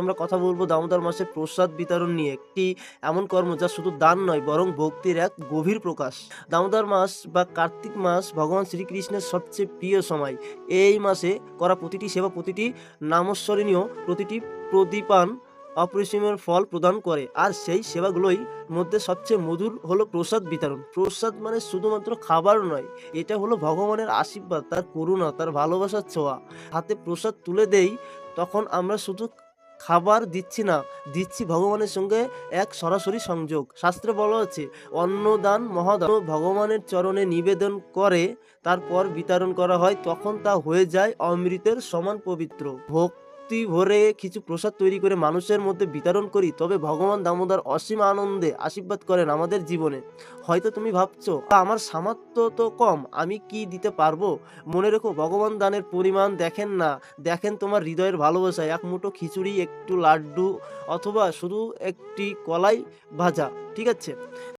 আমরা কথা বলব দামোদর মাসে প্রসাদ বিতরণ নিয়ে। একটি এমন কর্ম যা শুধু দান নয়, বরং ভক্তির এক গভীর প্রকাশ। দামোদর মাস বা কার্তিক মাস ভগবান শ্রীকৃষ্ণের সবচেয়ে প্রিয় সময়। এই মাসে করা প্রতিটি সেবা প্রতিটি নামস্মরণীয় প্রতিটি প্রদীপান অপরিসীমের ফল প্রদান করে। আর সেই সেবাগুলোই মধ্যে সবচেয়ে মধুর হলো প্রসাদ বিতরণ। প্রসাদ মানে শুধুমাত্র খাবার নয়, এটা হলো ভগবানের আশীর্বাদ, তার করুণা, তার ভালোবাসার ছোঁয়া। হাতে প্রসাদ তুলে দেই, তখন আমরা শুধু খাবার দিচ্ছি না, দিচ্ছি ভগবানের সঙ্গে এক সরাসরি সংযোগ। শাস্ত্রে বলা আছে অন্নদান মহাদান। ভগবানের চরণে নিবেদন করে, তারপর বিতরণ করা হয়, তখন তা হয়ে যায় অমৃতের সমান পবিত্র। ভক্তি ভরে কিছু প্রসাদ তৈরি করে মানুষের মধ্যে বিতরণ করি তবে ভগবান দামোদর অসীম আনন্দে আশীর্বাদ করেন আমাদের জীবনে। হয়তো তুমি ভাবছ "আ, আমার সামর্থ্য তো কম আমি কি দিতে পারব? মনে রেখো ভগবান দানের পরিমাণ দেখেন না দেখেন তোমার হৃদয়ের ভালোবাসা এক মুঠো খিচুড়ি একটু লাড্ডু অথবা শুধু একটি কলাই ভাজা ঠিক আছে?